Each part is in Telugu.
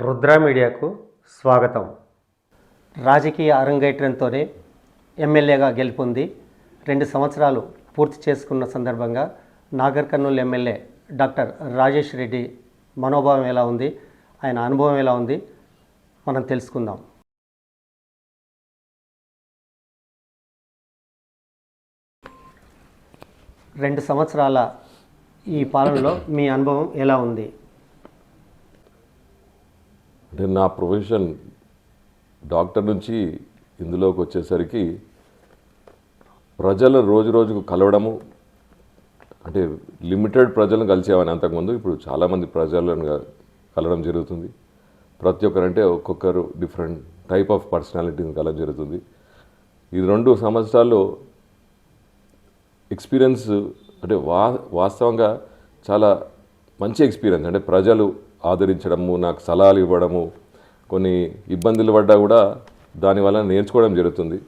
రుద్ర మీడియాకు స్వాగతం. రాజకీయ అరంగేట్రంతోనే ఎమ్మెల్యేగా గెలుపొంది రెండు సంవత్సరాలు పూర్తి చేసుకున్న సందర్భంగా నాగర్ కర్నూలు ఎమ్మెల్యే డాక్టర్ రాజేష్ రెడ్డి మనోభావం ఎలా ఉంది? ఆయన అనుభవం ఎలా ఉంది? మనం తెలుసుకుందాం. రెండు సంవత్సరాల ఈ పాలనలో మీ అనుభవం ఎలా ఉంది? అంటే నా ప్రొఫెషన్ డాక్టర్ నుంచి ఇందులోకి వచ్చేసరికి ప్రజలు రోజు రోజుకు కలవడము అంటే లిమిటెడ్ ప్రజలను కలిసేవాని అంతకుముందు. ఇప్పుడు చాలామంది ప్రజలను కలవడం జరుగుతుంది. ప్రతి ఒక్కరంటే ఒక్కొక్కరు డిఫరెంట్ టైప్ ఆఫ్ పర్సనాలిటీని కలవడం జరుగుతుంది. ఈ రెండు సంవత్సరాల్లో ఎక్స్పీరియన్స్ అంటే వా వాస్తవంగా చాలా మంచి ఎక్స్పీరియన్స్ అంటే ప్రజలు ఆదరించడము నాకు సలహాలు ఇవ్వడము కొన్ని ఇబ్బందులు పడ్డా కూడా దానివల్ల నేర్చుకోవడం జరుగుతుంది.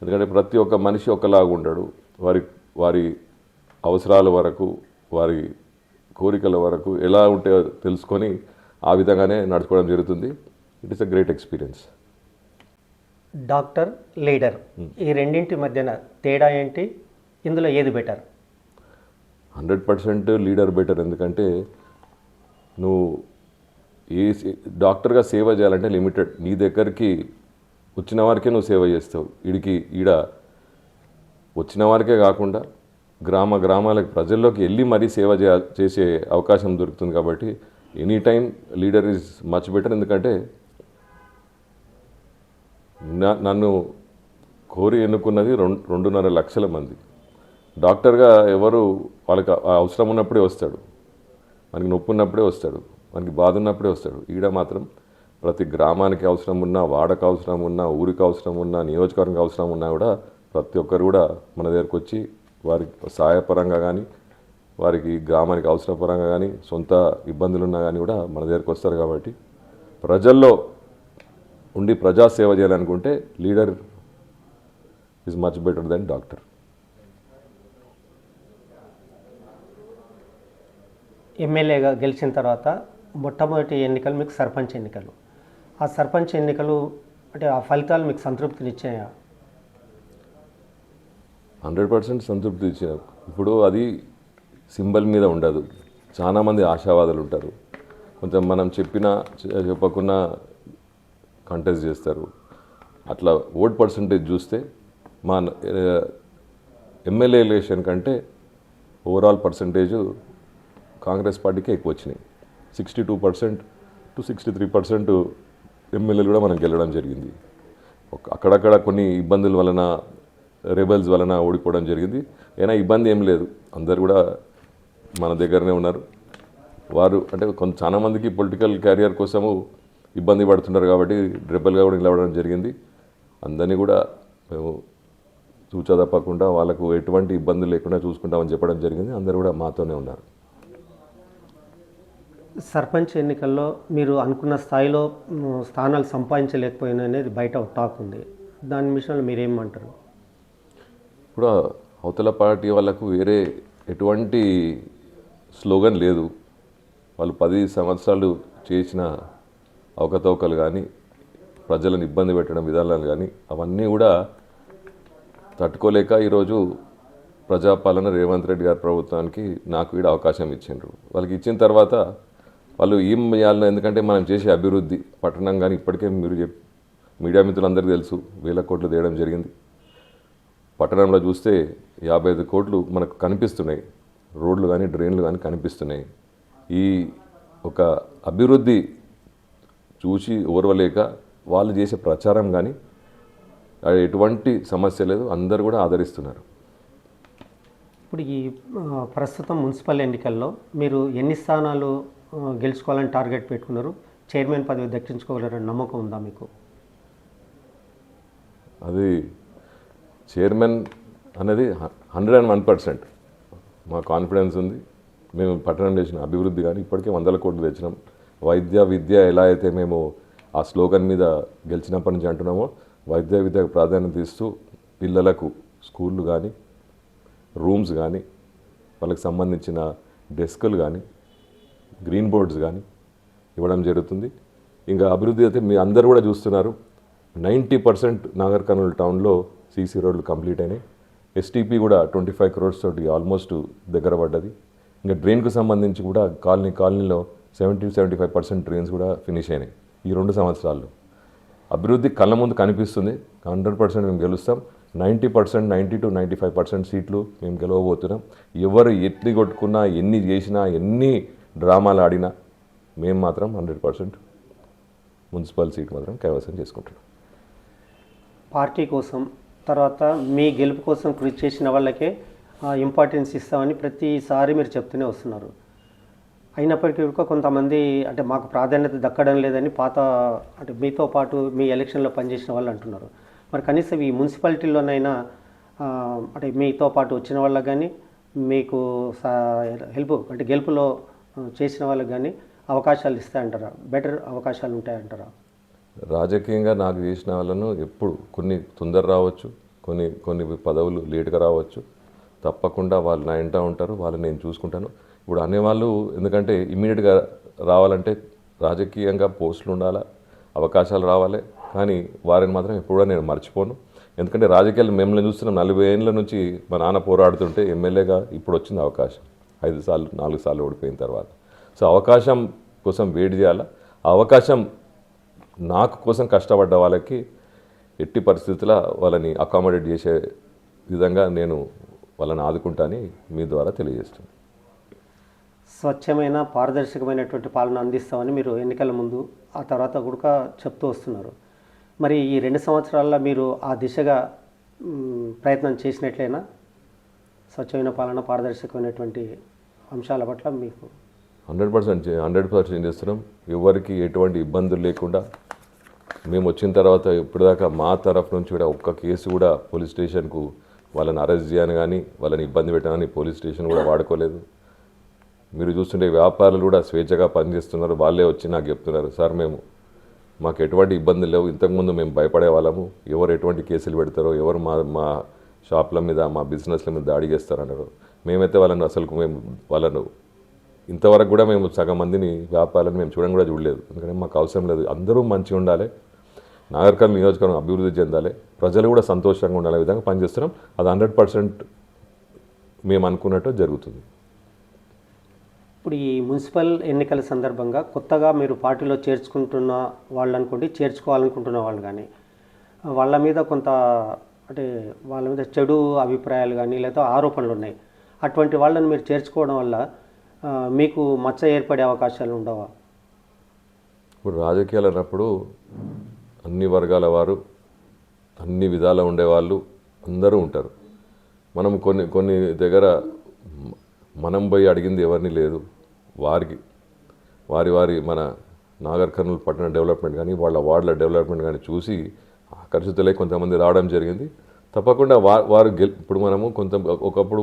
ఎందుకంటే ప్రతి ఒక్క మనిషి ఒకలాగా ఉంటాడు వారి వారి అవసరాల వరకు వారి కోరికల వరకు ఎలా ఉంటే తెలుసుకొని ఆ విధంగానే నడుచుకోవడం జరుగుతుంది. It is a great experience doctor leader ఈ రెండింటి మధ్యన తేడా ఏంటి? ఇందులో ఏది better? Hundred percent leader better. ఎందుకంటే నువ్వు ఏ సే- డాక్టర్గా సేవ చేయాలంటే లిమిటెడ్. నీ దగ్గరికి వచ్చిన వారికే నువ్వు సేవ చేస్తావు. ఈడికి ఈడ వచ్చిన వారికే కాకుండా గ్రామ గ్రామాలకు ప్రజల్లోకి వెళ్ళి మరీ సేవ చేయ చేసే అవకాశం దొరుకుతుంది కాబట్టి any time leader is much better. ఎందుకంటే నా- నన్ను కోరి ఎన్నుకున్నది రెండు రెండున్నర లక్షల మంది. డాక్టర్గా ఎవరు వాళ్ళకి అవసరం ఉన్నప్పుడే వస్తాడు. మనకి నొప్పి ఉన్నప్పుడే వస్తాడు. మనకి బాధ ఉన్నప్పుడే వస్తాడు. ఈడ మాత్రం ప్రతి గ్రామానికి అవసరం ఉన్నా వాడకు అవసరం ఉన్నా ఊరికి అవసరం ఉన్నా నియోజకవర్గం అవసరం ఉన్నా కూడా ప్రతి ఒక్కరు కూడా మన దగ్గరకు వచ్చి వారికి సహాయపరంగా కానీ వారికి గ్రామానికి అవసరపరంగా కానీ సొంత ఇబ్బందులు ఉన్నా కానీ కూడా మన దగ్గరకు వస్తారు కాబట్టి ప్రజల్లో ఉండి ప్రజాసేవ చేయాలనుకుంటే leader is much better than doctor ఎమ్మెల్యేగా గెలిచిన తర్వాత మొట్టమొదటి ఎన్నికలు మీకు సర్పంచ్ ఎన్నికలు. ఆ సర్పంచ్ ఎన్నికలు అంటే ఆ ఫలితాలు మీకు సంతృప్తినిచ్చాయా హండ్రెడ్ పర్సెంట్ సంతృప్తి ఇచ్చిన ఇప్పుడు అది సింబల్ మీద ఉండదు. చాలామంది ఆశావాదులు ఉంటారు. కొంచెం మనం చెప్పినా చెప్పకుండా కంటెస్ట్ చేస్తారు. అట్లా ఓట్ పర్సంటేజ్ చూస్తే మా ఎమ్మెల్యే ఎలక్షన్ కంటే ఓవరాల్ పర్సంటేజ్ కాంగ్రెస్ పార్టీకే ఎక్కువ వచ్చినాయి. Sixty two percent to sixty three percent ఎమ్మెల్యేలు కూడా మనకి గెలవడం జరిగింది. అక్కడక్కడ కొన్ని ఇబ్బందుల వలన రెబల్స్ వలన ఓడిపోవడం జరిగింది. అయినా ఇబ్బంది ఏం లేదు. అందరు కూడా మన దగ్గరనే ఉన్నారు. వారు అంటే కొంత చాలామందికి పొలిటికల్ క్యారియర్ కోసము ఇబ్బంది పడుతున్నారు కాబట్టి రెబల్గా కూడా నిలవడం జరిగింది. అందరినీ కూడా మేము చూచా తప్పకుండా వాళ్ళకు ఎటువంటి ఇబ్బంది లేకుండా చూసుకుంటామని చెప్పడం జరిగింది. అందరూ కూడా మాతోనే ఉన్నారు. సర్పంచ్ ఎన్నికల్లో మీరు అనుకున్న స్థాయిలో స్థానాలు సంపాదించలేకపోయిన అనేది బయట టాక్ ఉంది. దాని విషయంలో మీరేమంటారు? ఇప్పుడు అవతల పార్టీ వాళ్ళకు వేరే ఎటువంటి స్లోగన్ లేదు. వాళ్ళు పది సంవత్సరాలు చేసిన అవకతవకలు కానీ ప్రజలను ఇబ్బంది పెట్టడం విధానాలు కానీ అవన్నీ కూడా తట్టుకోలేక ఈరోజు ప్రజాపాలన రేవంత్ రెడ్డి గారి ప్రభుత్వానికి నాకు ఈడ అవకాశం ఇచ్చిండ్రు. వాళ్ళకి ఇచ్చిన తర్వాత వాళ్ళు ఏం చేయాలన్నా ఎందుకంటే మనం చేసే అభివృద్ధి పట్టణం కానీ ఇప్పటికే మీరు చెప్ మీడియా మిత్రులందరికీ తెలుసు వేల కోట్లు తీయడం జరిగింది. పట్టణంలో చూస్తే యాభై ఐదు కోట్లు మనకు కనిపిస్తున్నాయి. రోడ్లు కానీ డ్రైన్లు కానీ కనిపిస్తున్నాయి. ఈ ఒక అభివృద్ధి చూసి ఓర్వలేక వాళ్ళు చేసే ప్రచారం కానీ అది ఎటువంటి సమస్య లేదు. అందరూ కూడా ఆదరిస్తున్నారు. ఇప్పుడు ఈ ప్రస్తుతం మున్సిపల్ ఎన్నికల్లో మీరు ఎన్ని స్థానాలు గెలుచుకోవాలని టార్గెట్ పెట్టుకున్నారు. చైర్మన్ పదవి దక్కించుకోగలరని నమ్మకం ఉందా మీకు? అది చైర్మన్ అనేది హండ్రెడ్ అండ్ వన్ పర్సెంట్. మా కాన్ఫిడెన్స్ ఉంది. మేము పట్టణం చేసిన అభివృద్ధి కానీ ఇప్పటికే వందల కోట్లు తెచ్చినాం. వైద్య విద్య ఎలా అయితే మేము ఆ స్లోగన్ మీద గెలిచినప్పటి నుంచి అంటున్నామో వైద్య విద్యకు ప్రాధాన్యత ఇస్తూ పిల్లలకు స్కూళ్ళు కానీ రూమ్స్ కానీ వాళ్ళకి సంబంధించిన డెస్కులు కానీ గ్రీన్ బోర్డ్స్ కానీ ఇవ్వడం జరుగుతుంది. ఇంకా అభివృద్ధి అయితే మీ అందరు కూడా చూస్తున్నారు. నైంటీ పర్సెంట్ నాగర్ కర్నూలు టౌన్లో సీసీ రోడ్లు కంప్లీట్ అయినాయి. ఎస్టీపీ కూడా ట్వంటీ ఫైవ్ క్రోర్స్ తోటి ఆల్మోస్ట్ దగ్గర పడ్డది. ఇంకా డ్రైన్కు సంబంధించి కూడా కాలనీ కాలనీలో seventy seventy five percent drains కూడా ఫినిష్ అయినాయి ఈ రెండు సంవత్సరాల్లో. అభివృద్ధి కళ్ళ ముందు కనిపిస్తుంది. హండ్రెడ్ పర్సెంట్ మేము గెలుస్తాం. Ninety percent ninety to ninety five percent సీట్లు మేము గెలవబోతున్నాం. ఎవరు ఎత్తి కొట్టుకున్నా ఎన్ని చేసినా ఎన్ని డ్రామాలు ఆడినా మేము మాత్రం హండ్రెడ్ పర్సెంట్ మున్సిపల్ సీట్ మాత్రం కైవసం చేసుకుంటున్నాం పార్టీ కోసం తర్వాత మీ గెలుపు కోసం కృషి చేసిన వాళ్ళకే ఇంపార్టెన్స్ ఇస్తామని ప్రతిసారి మీరు చెప్తూనే వస్తున్నారు. అయినప్పటికీ కూడా కొంతమంది అంటే మాకు ప్రాధాన్యత దక్కడం లేదని పాత అంటే మీతో పాటు మీ ఎలక్షన్లో పనిచేసిన వాళ్ళు అంటున్నారు. మరి కనీసం ఈ మున్సిపాలిటీలోనైనా అంటే మీతో పాటు వచ్చిన వాళ్ళకి కానీ మీకు హెల్ప్ అంటే గెలుపులో చేసిన వాళ్ళకి కానీ అవకాశాలు ఇస్తాయంటారా? బెటర్ అవకాశాలు ఉంటాయంటారా? రాజకీయంగా నాకు చేసిన వాళ్ళను ఎప్పుడు కొన్ని తొందర రావచ్చు కొన్ని కొన్ని పదవులు లేటుగా రావచ్చు. తప్పకుండా వాళ్ళు నా ఇంట ఉంటారు వాళ్ళు నేను చూసుకుంటాను. ఇప్పుడు అనేవాళ్ళు ఎందుకంటే ఇమీడియట్గా రావాలంటే రాజకీయంగా పోస్టులు ఉండాలా అవకాశాలు రావాలి. కానీ వారిని మాత్రం ఎప్పుడూ నేను మర్చిపోను. ఎందుకంటే రాజకీయాలు మిమ్మల్ని చూస్తున్నాం. నలభై ఏళ్ళ నుంచి మా నాన్న పోరాడుతుంటే ఎమ్మెల్యేగా ఇప్పుడు వచ్చింది అవకాశం. ఐదు సార్లు నాలుగు సార్లు ఓడిపోయిన తర్వాత. సో అవకాశం కోసం వెయిట్ చేయాలా. ఆ అవకాశం నాకు కోసం కష్టపడ్డ వాళ్ళకి ఎట్టి పరిస్థితుల్లో వాళ్ళని అకామిడేట్ చేసే విధంగా నేను వాళ్ళని ఆదుకుంటాని మీ ద్వారా తెలియజేస్తుంది స్వచ్ఛమైన పారదర్శకమైనటువంటి పాలన అందిస్తామని మీరు ఎన్నికల ముందు ఆ తర్వాత కూడా చెప్తూ వస్తున్నారు. మరి ఈ రెండు సంవత్సరాల్లో మీరు ఆ దిశగా ప్రయత్నం చేసినట్లయినా స్వచ్ఛమైన పాలన పారదర్శకమైనటువంటి అంశాల పట్ల మీకు హండ్రెడ్ పర్సెంట్ హండ్రెడ్ పర్సెంట్ చేస్తున్నాం. ఎవరికి ఎటువంటి ఇబ్బందులు లేకుండా మేము వచ్చిన తర్వాత ఇప్పటిదాకా మా తరఫు నుంచి కూడా ఒక్క కేసు కూడా పోలీస్ స్టేషన్కు వాళ్ళని అరెస్ట్ చేయను కానీ వాళ్ళని ఇబ్బంది పెట్టని పోలీస్ స్టేషన్ కూడా వాడుకోలేదు. మీరు చూస్తుంటే వ్యాపారులు కూడా స్వేచ్ఛగా పనిచేస్తున్నారు. వాళ్ళే వచ్చి నాకు చెప్తున్నారు సార్ మేము మాకు ఎటువంటి ఇబ్బందులు లేవు. ఇంతకుముందు మేము భయపడే వాళ్ళము. ఎవరు ఎటువంటి కేసులు పెడతారో ఎవరు మా మా షాప్ల మీద మా బిజినెస్ల మీద దాడి చేస్తారన్నారు. మేమైతే వాళ్ళని అసలు మేము వాళ్ళను ఇంతవరకు కూడా మేము సగం మందిని వ్యాపారాలను మేము చూడడం కూడా చూడలేదు. ఎందుకంటే మాకు అవసరం లేదు. అందరూ మంచిగా ఉండాలి. నాగరికల్ నియోజకవర్గం అభివృద్ధి చెందాలి. ప్రజలు కూడా సంతోషంగా ఉండాలి విధంగా పనిచేస్తున్నాం. అది హండ్రెడ్ పర్సెంట్ మేము అనుకున్నట్టు జరుగుతుంది. ఇప్పుడు ఈ మున్సిపల్ ఎన్నికల సందర్భంగా కొత్తగా మీరు పార్టీలో చేర్చుకుంటున్న వాళ్ళు అనుకోండి చేర్చుకోవాలనుకుంటున్న వాళ్ళు కానీ వాళ్ళ మీద కొంత అంటే వాళ్ళ మీద చెడు అభిప్రాయాలు కానీ లేదా ఆరోపణలు ఉన్నాయి. అటువంటి వాళ్ళని మీరు చేర్చుకోవడం వల్ల మీకు మచ్చ ఏర్పడే అవకాశాలు ఉండవా? ఇప్పుడు రాజకీయాలు అన్నప్పుడు అన్ని వర్గాల వారు అన్ని విధాల ఉండేవాళ్ళు అందరూ ఉంటారు. మనం కొన్ని కొన్ని దగ్గర మనం పోయి అడిగింది ఎవరిని లేదు వారికి. వారి వారి మన నాగర్ కర్నూలు పట్టణ డెవలప్మెంట్ కానీ వాళ్ళ వార్డుల డెవలప్మెంట్ కానీ చూసి ఆకర్షితులై కొంతమంది రావడం జరిగింది. తప్పకుండా వారు గెల్ ఇప్పుడు మనము కొంత ఒకప్పుడు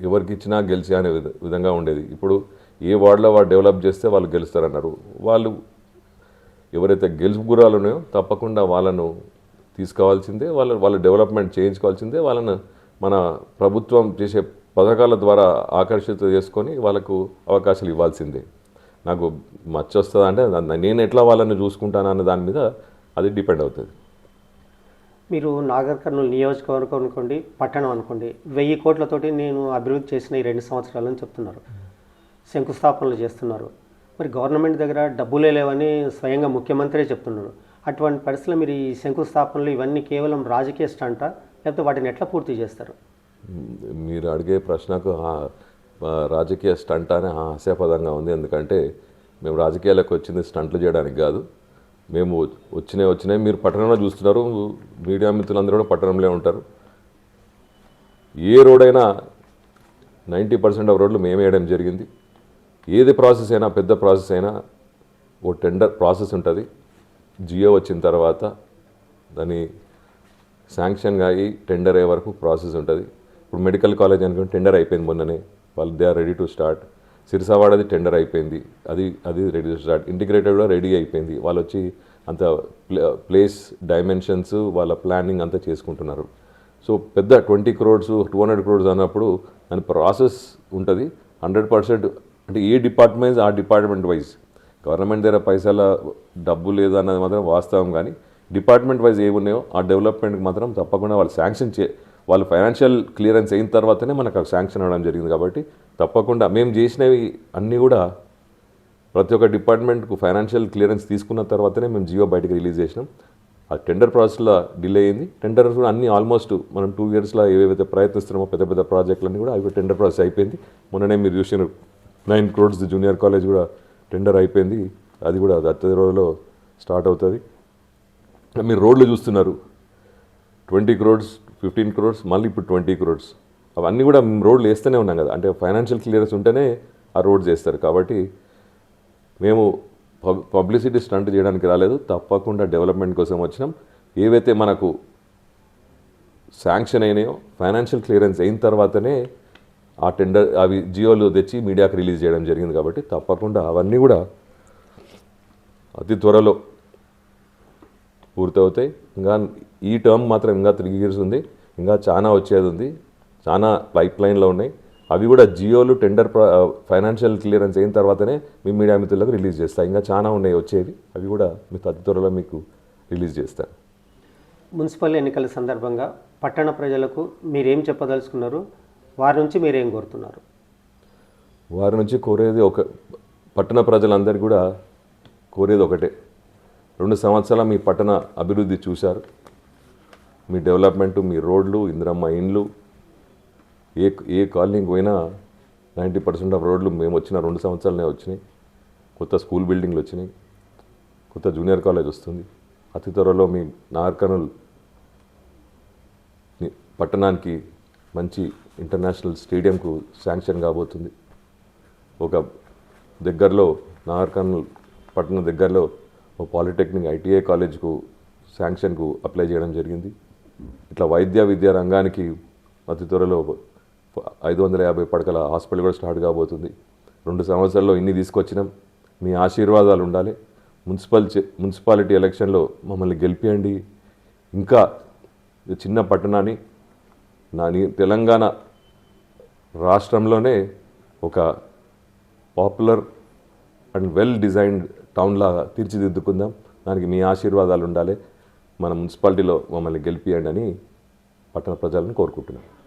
ఎవరికి ఇచ్చినా గెలిచి అనే విధ- విధంగా ఉండేది. ఇప్పుడు ఏ వార్డులో వాడు డెవలప్ చేస్తే వాళ్ళు గెలుస్తారన్నారు. వాళ్ళు ఎవరైతే గెలుపు గురాలు ఉన్నాయో తప్పకుండా వాళ్ళను తీసుకోవాల్సిందే వాళ్ళ వాళ్ళ డెవలప్మెంట్ చేయించుకోవాల్సిందే వాళ్ళను మన ప్రభుత్వం చేసే పథకాల ద్వారా ఆకర్షిత చేసుకొని వాళ్ళకు అవకాశాలు ఇవ్వాల్సిందే. నాకు మచ్చ వస్తుందంటే నేను ఎట్లా వాళ్ళని చూసుకుంటాను అన్న దాని మీద అది డిపెండ్ అవుతుంది. మీరు నాగర్ కర్నూలు నియోజకవర్గం అనుకోండి పట్టణం అనుకోండి వెయ్యి కోట్లతోటి నేను అభివృద్ధి చేసిన ఈ రెండు సంవత్సరాలని చెప్తున్నారు. శంకుస్థాపనలు చేస్తున్నారు. మరి గవర్నమెంట్ దగ్గర డబ్బులే లేవని స్వయంగా ముఖ్యమంత్రే చెప్తున్నారు. అటువంటి పరిస్థితుల్లో మీరు ఈ శంకుస్థాపనలు ఇవన్నీ కేవలం రాజకీయ స్టంట? లేకపోతే వాటిని ఎట్లా పూర్తి చేస్తారు? మీరు అడిగే ప్రశ్నకు రాజకీయ స్టంట్ అనే హాస్యాపదంగా ఉంది. ఎందుకంటే మేము రాజకీయాలకు వచ్చింది స్టంట్లు చేయడానికి కాదు. మేము వచ్చినాయి వచ్చినాయి మీరు పట్టణంలో చూస్తున్నారు. మీడియా మిత్రులందరూ కూడా పట్టణంలో ఉంటారు. ఏ రోడ్ అయినా నైంటీ పర్సెంట్ ఆఫ్ రోడ్లు మేము వేయడం జరిగింది. ఏది ప్రాసెస్ అయినా పెద్ద ప్రాసెస్ అయినా ఓ టెండర్ ప్రాసెస్ ఉంటుంది. జియో వచ్చిన తర్వాత దాని శాంక్షన్ అయ్యి టెండర్ అయ్యే వరకు ప్రాసెస్ ఉంటుంది. ఇప్పుడు మెడికల్ కాలేజ్ అనుకుంటే టెండర్ అయిపోయింది మొన్ననే. వాళ్ళు they are ready to start. సిరిసావాడది tender అయిపోయింది. అది అది రెడీ స్టార్ట్ ఇంటిగ్రేటెడ్ కూడా రెడీ అయిపోయింది. వాళ్ళు వచ్చి అంత ప్లేస్ డైమెన్షన్స్ వాళ్ళ ప్లానింగ్ అంతా చేసుకుంటున్నారు. సో పెద్ద twenty crores two hundred crores అన్నప్పుడు దాని ప్రాసెస్ ఉంటుంది. హండ్రెడ్ పర్సెంట్ అంటే ఏ డిపార్ట్మెంట్స్ ఆ డిపార్ట్మెంట్ వైజ్ గవర్నమెంట్ దగ్గర పైసల డబ్బు లేదు అన్నది మాత్రం వాస్తవం కానీ డిపార్ట్మెంట్ వైజ్ ఏమున్నాయో ఆ డెవలప్మెంట్కి మాత్రం తప్పకుండా వాళ్ళు శాంక్షన్ చే వాళ్ళు ఫైనాన్షియల్ క్లియరెన్స్ అయిన తర్వాతనే మనకు శాంక్షన్ అవ్వడం జరిగింది కాబట్టి తప్పకుండా. మేము చేసినవి అన్నీ కూడా ప్రతి ఒక్క డిపార్ట్మెంట్కు ఫైనాన్షియల్ క్లియరెన్స్ తీసుకున్న తర్వాతనే మేము జియో బయటకు రిలీజ్ చేసినాం. ఆ టెండర్ ప్రాసెస్లో డిలే అయింది. టెండర్స్ కూడా అన్ని ఆల్మోస్ట్ మనం టూ ఇయర్స్లో ఏవైతే ప్రయత్నిస్తున్నామో పెద్ద పెద్ద ప్రాజెక్టులన్నీ కూడా అవి టెండర్ ప్రాసెస్ అయిపోయింది. మొన్ననే మీరు చూసిన నైన్ క్రోడ్స్ జూనియర్ కాలేజ్ కూడా టెండర్ అయిపోయింది. అది కూడా అతి రోజులో స్టార్ట్ అవుతుంది. మీరు రోడ్లు చూస్తున్నారు. ట్వంటీ క్రోడ్స్ ఫిఫ్టీన్ క్రోడ్స్ మళ్ళీ ఇప్పుడు ట్వంటీ క్రోడ్స్. అవన్నీ కూడా రోడ్లు వేస్తూనే ఉన్నాం కదా. అంటే ఫైనాన్షియల్ క్లియరెన్స్ ఉంటేనే ఆ రోడ్స్ వేస్తారు కాబట్టి మేము పబ్ పబ్లిసిటీ స్టంట్ చేయడానికి రాలేదు. తప్పకుండా డెవలప్మెంట్ కోసం వచ్చినాం. ఏవైతే మనకు శాంక్షన్ అయినాయో ఫైనాన్షియల్ క్లియరెన్స్ అయిన తర్వాతనే ఆ టెండర్ అవి జియోలో తెచ్చి మీడియాకి రిలీజ్ చేయడం జరిగింది కాబట్టి తప్పకుండా అవన్నీ కూడా అతి త్వరలో పూర్తవుతాయి. ఇంకా ఈ టర్మ్ మాత్రం ఇంకా త్రీ ఇయర్స్ ఉంది. ఇంకా చాలా వచ్చేది ఉంది. చాలా పైప్ లైన్లో ఉన్నాయి. అవి కూడా జియోలు టెండర్ ఫైనాన్షియల్ క్లియరెన్స్ అయిన తర్వాతనే మీ మీడియా మిత్రులకు రిలీజ్ చేస్తాయి ఇంకా చాలా ఉన్నాయి వచ్చేవి. అవి కూడా మీకు అతి త్వరలో మీకు రిలీజ్ చేస్తాను మున్సిపల్ ఎన్నికల సందర్భంగా పట్టణ ప్రజలకు మీరేం చెప్పదలుచుకున్నారు? వారి నుంచి మీరేం కోరుతున్నారు? వారి నుంచి కోరేది ఒక పట్టణ ప్రజలందరికీ కూడా కోరేది ఒకటే. రెండు సంవత్సరాల మీ పట్టణ అభివృద్ధి చూశారు. మీ డెవలప్మెంట్ మీ రోడ్లు ఇందిరమ్మ ఇండ్లు ఏ ఏ కాలనీకి పోయినా నైంటీ పర్సెంట్ ఆఫ్ రోడ్లు మేము వచ్చిన రెండు సంవత్సరాలనే వచ్చినాయి. కొత్త స్కూల్ బిల్డింగ్లు వచ్చినాయి. కొత్త జూనియర్ కాలేజ్ వస్తుంది. అతి త్వరలో మీ నార్కర్నూల్ పట్టణానికి మంచి ఇంటర్నేషనల్ స్టేడియంకు శాంక్షన్ కాబోతుంది. ఒక దగ్గరలో నాగర్కర్నూల్ పట్టణం దగ్గరలో ఒక పాలిటెక్నిక్ ఐటీఐ కాలేజ్కు శాంక్షన్కు అప్లై చేయడం జరిగింది. ఇట్లా వైద్య విద్యా రంగానికి అతి త్వరలో ఐదు వందల యాభై పడకల హాస్పిటల్ కూడా స్టార్ట్ కాబోతుంది. రెండు సంవత్సరాల్లో ఇన్ని తీసుకొచ్చినాం. మీ ఆశీర్వాదాలు ఉండాలి. మున్సిపల్ మున్సిపాలిటీ ఎలక్షన్లో మమ్మల్ని గెలిపియండి. ఇంకా చిన్న పట్టణాన్ని నా తెలంగాణ రాష్ట్రంలోనే ఒక పాపులర్ అండ్ వెల్ డిజైన్డ్ టౌన్లాగా తీర్చిదిద్దుకుందాం. దానికి మీ ఆశీర్వాదాలు ఉండాలి. మన మున్సిపాలిటీలో మమ్మల్ని గెలిపియండి అని పట్టణ ప్రజలను కోరుకుంటున్నాను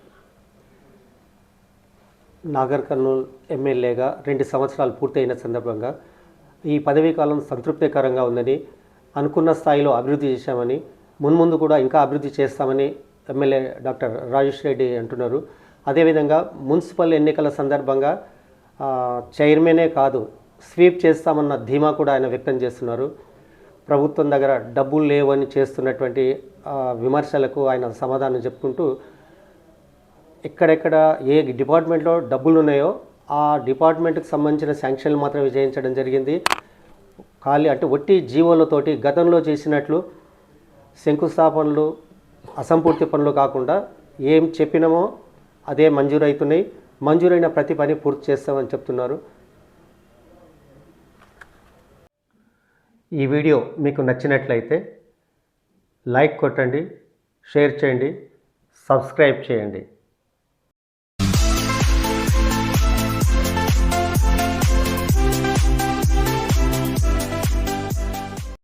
నాగర్ కర్నూల్ ఎమ్మెల్యేగా రెండు సంవత్సరాలు పూర్తయిన సందర్భంగా ఈ పదవీ కాలం సంతృప్తికరంగా ఉందని అనుకున్న స్థాయిలో అభివృద్ధి చేశామని మున్ముందు కూడా ఇంకా అభివృద్ధి చేస్తామని ఎమ్మెల్యే డాక్టర్ రాజేష్ రెడ్డి అంటున్నారు. అదేవిధంగా మున్సిపల్ ఎన్నికల సందర్భంగా చైర్మనే కాదు స్వీప్ చేస్తామన్న ధీమా కూడా ఆయన వ్యక్తం చేస్తున్నారు. ప్రభుత్వం దగ్గర డబ్బులు లేవని చేస్తున్నటువంటి విమర్శలకు ఆయన సమాధానం చెప్పుకుంటూ ఎక్కడెక్కడ ఏ డిపార్ట్మెంట్లో డబ్బులు ఉన్నాయో ఆ డిపార్ట్మెంట్కి సంబంధించిన శాంక్షన్లు మాత్రమే చేయించడం జరిగింది. ఖాళీ అంటే ఒట్టి జీవోలతోటి గతంలో చేసినట్లు శంకుస్థాపనలు అసంపూర్తి పనులు కాకుండా ఏం చెప్పినామో అదే మంజూరవుతున్నాయి మంజూరైన ప్రతి పని పూర్తి చేస్తామని చెప్తున్నారు. ఈ వీడియో మీకు నచ్చినట్లయితే లైక్ కొట్టండి షేర్ చేయండి సబ్స్క్రైబ్ చేయండి.